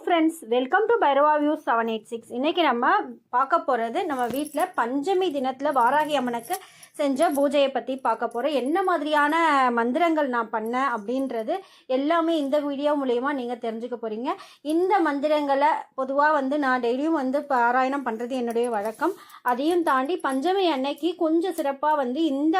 Friends welcome to Bhairava view seven eight six இன்றைக்கி நம்ம பார்க்க போகிறது நம்ம வீட்டில் பஞ்சமி தினத்தில் வாராகி அம்மனுக்கு செஞ்ச பூஜையை பற்றி பார்க்க போகிறோம் என்ன மாதிரியான மந்திரங்கள் நான் பண்ணேன் அப்படின்றது எல்லாமே இந்த வீடியோ மூலயமா நீங்கள் தெரிஞ்சுக்க போகிறீங்க இந்த மந்திரங்களை பொதுவாக வந்து நான் டெய்லியும் வந்து பாராயணம் பண்ணுறது என்னுடைய வழக்கம். அதையும் தாண்டி பஞ்சமி அன்னைக்கு கொஞ்சம் சிறப்பாக வந்து இந்த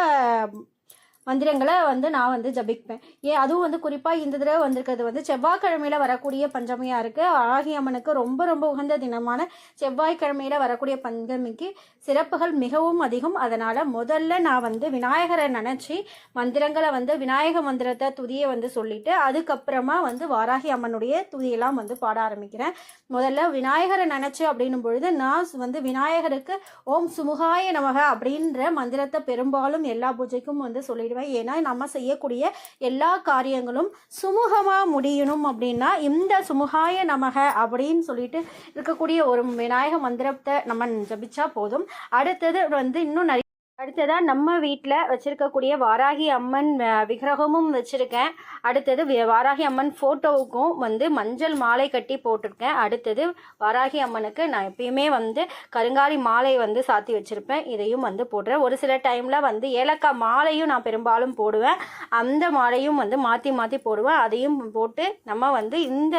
மந்திரங்களை வந்து நான் வந்து ஜபிப்பேன். ஏன் அதுவும் வந்து குறிப்பாக இந்த தடவை வந்திருக்கிறது வந்து செவ்வாய்க்கிழமையில் வரக்கூடிய பஞ்சமியாக இருக்குது ஆகி அம்மனுக்கு ரொம்ப ரொம்ப உகந்த தினமான செவ்வாய்க்கிழமையில் வரக்கூடிய பஞ்சமிக்கு சிறப்புகள் மிகவும் அதிகம். அதனால் முதல்ல நான் வந்து விநாயகரை நினச்சி மந்திரங்களை வந்து விநாயக மந்திரத்தை துதியை வந்து சொல்லிட்டு அதுக்கப்புறமா வந்து வாராகி அம்மனுடைய துதியெல்லாம் வந்து பாட ஆரம்பிக்கிறேன். முதல்ல விநாயகரை நினச்சி அப்படின்னும் பொழுது நான் வந்து விநாயகருக்கு ஓம் சுமுகாய நமக அப்படின்ற மந்திரத்தை பெரும்பாலும் எல்லா பூஜைக்கும் வந்து சொல்லிடுவேன் ஏன்னா நம்ம செய்யக்கூடிய எல்லா காரியங்களும் சுமூகமாக முடியணும் அப்படின்னா இந்த சுமுகாய நமக அப்படின்னு சொல்லிட்டு இருக்கக்கூடிய ஒரு விநாயக மந்திரத்தை நம்ம ஜபிச்சா போதும். அடுத்தது வந்து இன்னும் நிறைய அடுத்ததாக நம்ம வீட்டில் வச்சுருக்கக்கூடிய வாராகி அம்மன் விக்கிரகமும் வச்சுருக்கேன். அடுத்தது வாராகி அம்மன் ஃபோட்டோவுக்கும் வந்து மஞ்சள் மாலை கட்டி போட்டிருக்கேன். அடுத்தது வாராகி அம்மனுக்கு நான் எப்பயுமே வந்து கருங்காலி மாலை வந்து சாத்தி வச்சுருப்பேன். இதையும் வந்து போடுறேன். ஒரு சில டைமில் வந்து ஏலக்காய் மாலையும் நான் பெரும்பாலும் போடுவேன். அந்த மாலையும் வந்து மாற்றி மாற்றி போடுவேன். அதையும் போட்டு நம்ம வந்து இந்த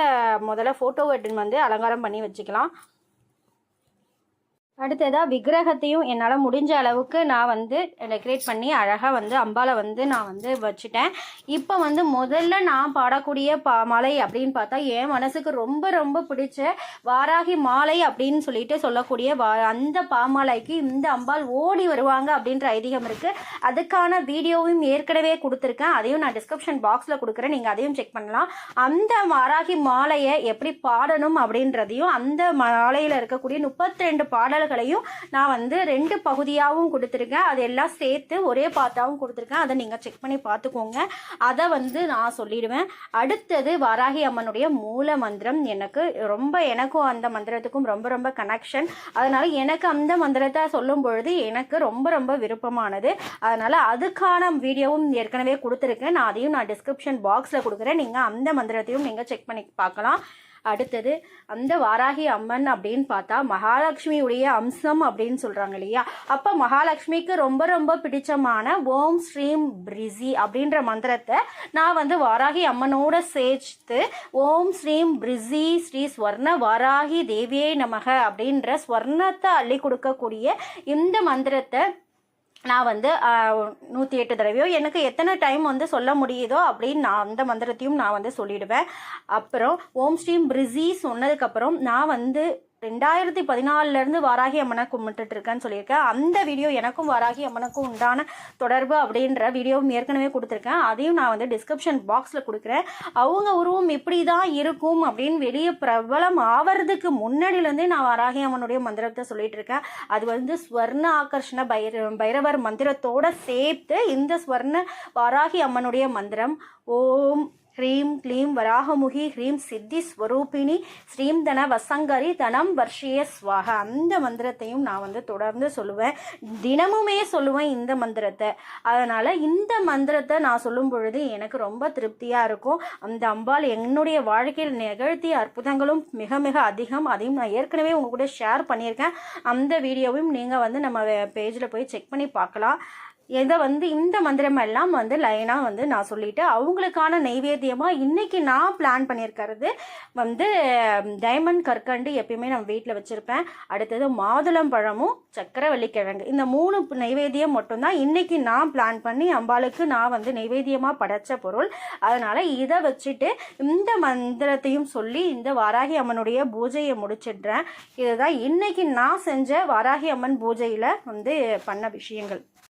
முதல்ல ஃபோட்டோ வந்து அலங்காரம் பண்ணி வச்சுக்கலாம். அடுத்ததாக விக்கிரகத்தையும் என்னால் முடிஞ்ச அளவுக்கு நான் வந்து டெக்கரேட் பண்ணி அழகாக வந்து அம்பாலை வந்து நான் வந்து வச்சுட்டேன். இப்போ வந்து முதல்ல நான் பாடக்கூடிய பா மாலை அப்படின்னு பார்த்தா என் மனசுக்கு ரொம்ப ரொம்ப பிடிச்ச வாராகி மாலை அப்படின்னு சொல்லிட்டு சொல்லக்கூடிய வா அந்த பாமாலைக்கு இந்த அம்பாள் ஓடி வருவாங்க அப்படின்ற ஐதீகம் இருக்குது அதுக்கான வீடியோவும் ஏற்கனவே கொடுத்துருக்கேன். அதையும் நான் டிஸ்கிரிப்ஷன் பாக்ஸில் கொடுக்குறேன். நீங்கள் அதையும் செக் பண்ணலாம். அந்த வாராகி மாலையை எப்படி பாடணும் அப்படின்றதையும் அந்த மாலையில் இருக்கக்கூடிய முப்பத்தி ரெண்டு பாடல்கள் பாடல்களையும் நான் வந்து ரெண்டு பகுதியாகவும் கொடுத்துருக்கேன். அது எல்லாம் சேர்த்து ஒரே பாட்டாவும் கொடுத்துருக்கேன். அதை நீங்கள் செக் பண்ணி பார்த்துக்கோங்க அதை வந்து நான் சொல்லிடுவேன். அடுத்தது வாராகி அம்மனுடைய மூல மந்திரம். எனக்கு ரொம்ப எனக்கும் அந்த மந்திரத்துக்கும் ரொம்ப ரொம்ப கனெக்ஷன் அதனால் எனக்கு அந்த மந்திரத்தை சொல்லும் பொழுது எனக்கு ரொம்ப ரொம்ப விருப்பமானது. அதனால் அதுக்கான வீடியோவும் ஏற்கனவே கொடுத்துருக்கேன். நான் அதையும் நான் டிஸ்கிரிப்ஷன் பாக்ஸில் கொடுக்குறேன். நீங்கள் அந்த மந்திரத்தையும் நீங்கள் செக் பண்ணி பார்க்கலாம். அடுத்தது அந்த வாராகி அம்மன் அப்படின்னு பார்த்தா மகாலட்சுமியுடைய அம்சம் அப்படின்னு சொல்கிறாங்க இல்லையா? அப்போ மகாலட்சுமிக்கு ரொம்ப ரொம்ப பிடிச்சமான ஓம் ஸ்ரீம் பிரிசி அப்படின்ற மந்திரத்தை நான் வந்து வாராகி அம்மனோட சேர்த்து ஓம் ஸ்ரீம் பிரிசி ஸ்ரீ ஸ்வர்ண வாராகி தேவியே நமக அப்படின்ற ஸ்வர்ணத்தை அள்ளி கொடுக்கக்கூடிய இந்த மந்திரத்தை நான் வந்து நூற்றி எட்டு தடவையோ எனக்கு எத்தனை டைம் வந்து சொல்ல முடியுதோ அப்படின்னு நான் அந்த மந்திரத்தையும் நான் வந்து சொல்லிடுவேன். அப்புறம் ஓம் ஸ்ரீம் பிரிசி சொன்னதுக்கப்புறம் நான் வந்து ரெண்டாயிரத்தி பதினாலிருந்து வாராகி அம்மனை கும்பிட்டுட்டு இருக்கேன்னு சொல்லியிருக்கேன். அந்த வீடியோ எனக்கும் வாராகி அம்மனுக்கும் உண்டான தொடர்பு அப்படின்ற வீடியோவும் ஏற்கனவே கொடுத்துருக்கேன். அதையும் நான் வந்து டிஸ்கிரிப்ஷன் பாக்ஸில் கொடுக்குறேன். அவங்க உருவம் இப்படி தான் இருக்கும் அப்படின்னு வெளியே பிரபலம் ஆவறதுக்கு முன்னாடியிலேருந்தே நான் வாராகி அம்மனுடைய மந்திரத்தை சொல்லிட்டு இருக்கேன் அது வந்து ஸ்வர்ண ஆகர்ஷண பைர பைரவர் மந்திரத்தோடு சேர்த்து இந்த ஸ்வர்ண வாராகி அம்மனுடைய மந்திரம் ஓம் ஹ்ரீம் க்ளீம் வராகமுகி ஹ்ரீம் சித்தி ஸ்வரூபிணி ஸ்ரீம் தன வசங்கரி தனம் வர்ஷிய ஸ்வாக அந்த மந்திரத்தையும் நான் வந்து தொடர்ந்து சொல்லுவேன். தினமுமே சொல்லுவேன் இந்த மந்திரத்தை. அதனால் இந்த மந்திரத்தை நான் சொல்லும் பொழுது எனக்கு ரொம்ப திருப்தியாக இருக்கும். அந்த அம்பாள் என்னுடைய வாழ்க்கையில் நிகழ்த்திய அற்புதங்களும் மிக மிக அதிகம். அதையும் நான் ஏற்கனவே உங்கள் கூட ஷேர் பண்ணியிருக்கேன். அந்த வீடியோவையும் நீங்கள் வந்து நம்ம பேஜில் போய் செக் பண்ணி பார்க்கலாம். இதை வந்து இந்த மந்திரம் எல்லாம் வந்து லைனாக வந்து நான் சொல்லிட்டு அவங்களுக்கான நைவேத்தியமாக இன்றைக்கி நான் பிளான் பண்ணியிருக்கிறது வந்து டைமண்ட் கற்கண்டு எப்பயுமே நம்ம வீட்டில் வச்சுருப்பேன். அடுத்தது மாதுளம் பழமும் சக்கரை கிழங்கு இந்த மூணு நைவேத்தியம் மட்டும்தான் இன்றைக்கி நான் பிளான் பண்ணி அம்பாளுக்கு நான் வந்து நைவேத்தியமாக படைச்ச பொருள். அதனால் இதை வச்சுட்டு இந்த மந்திரத்தையும் சொல்லி இந்த வாராகி அம்மனுடைய பூஜையை முடிச்சிடுறேன். இதுதான் இன்றைக்கி நான் செஞ்ச வாராகி அம்மன் பூஜையில் வந்து பண்ண விஷயங்கள்.